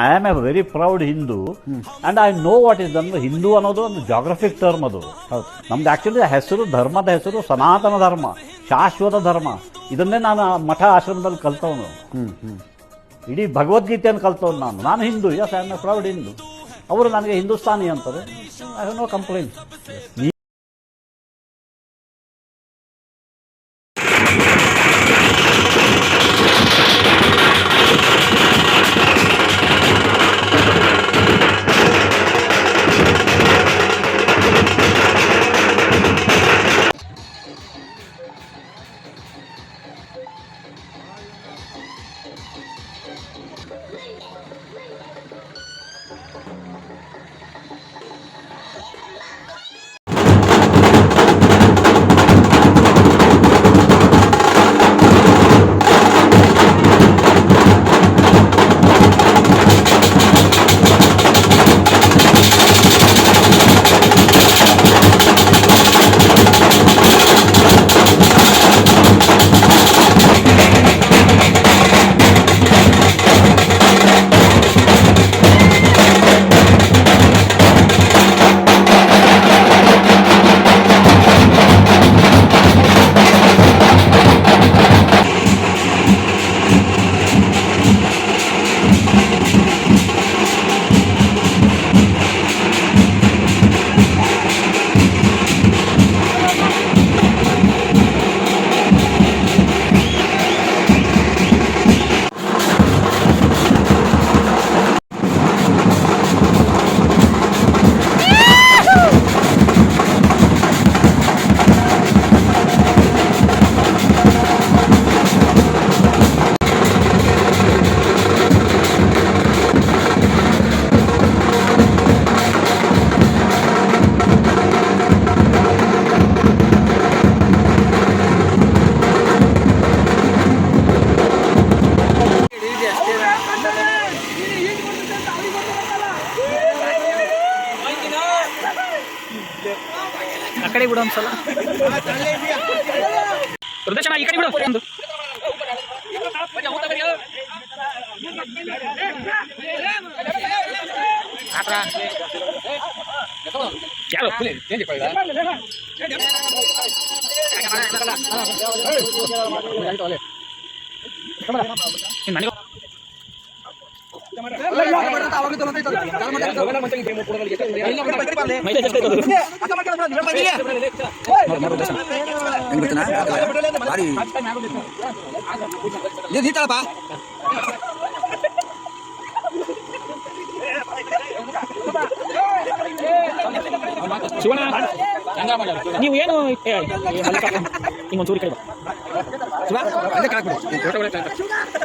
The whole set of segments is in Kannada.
I am a very proud Hindu and I know what is ಅಂದ್ರೆ ಹಿಂದೂ ಅನ್ನೋದು ಒಂದು ಜಾಗ್ರಫಿಕ್ ಟರ್ಮ್ ಅದು. ನಮ್ದು ಆಕ್ಚುಲಿ ಹೆಸರು ಧರ್ಮದ ಹೆಸರು ಸನಾತನ ಧರ್ಮ, ಶಾಶ್ವತ ಧರ್ಮ. ಇದನ್ನೇ ನಾನು ಮಠ ಆಶ್ರಮದಲ್ಲಿ ಕಲ್ತವನು. ಇಡೀ ಭಗವದ್ಗೀತೆಯನ್ನು ಕಲ್ತವನು ನಾನು. ನಾನು Hindu yes I am a proud Hindu ಅವರು ನನಗೆ ಹಿಂದೂಸ್ತಾನಿ ಅಂತಾರೆ. ಐ ಹ್ಯಾವ್ ನೋ ಕಂಪ್ಲೇಂಟ್ ಆ ಕಡೆ ಬಿಡು ಒಂದ್ಸಲ ಪ್ರದರ್ಶನ ಈ ಕಡೆ ಬಿಡು ಒಂದು ಯಾರು ಇನ್ನು ನನಗೆ ಮೈಲೇಜ್ ಎಷ್ಟೈತೆ ಅದು? ಹೆಂಗ್ ಗೊತ್ತನಾ? ಭಾರಿ ಇದು ನೀತಾಳಪ್ಪ ಶಿವಣ್ಣ ನೀವು ಏನು ಏ, ಏ, ಅಲ್ಲಿ ಕಾಕ, ಹಿಂಗ್ ಒಂಚೂರು ಈ ಕಡೆ ಬಾ. ಶಿವ ಅಲ್ಲೇ ಕಾಕ್ಬಿಡು ಫೋಟೋ ಹೊಡ್ಯಕ್ಕೆ ಆಯ್ತಾ?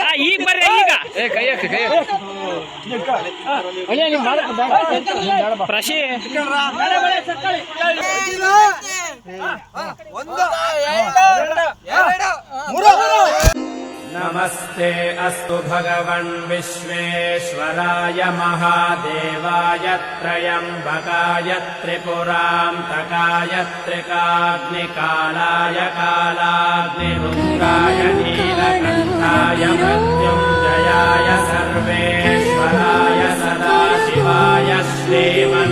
ಆ, ಈಗ ಬರ್ರಿ ಈಗ ಕೈ ನೀವ್ ಬೇಡ. ಪ್ರಶಿ नमस्ते अस्तु भगवन् विश्वेश्वराय महादेवाय त्रयम्बकाय त्रिपुरान्तकाय त्रिकाग्निकालाय कालाग्निरुद्राय नीलकण्ठाय मृत्युञ्जयाय सर्वेश्वराय सदाशिवाय श्रीमन्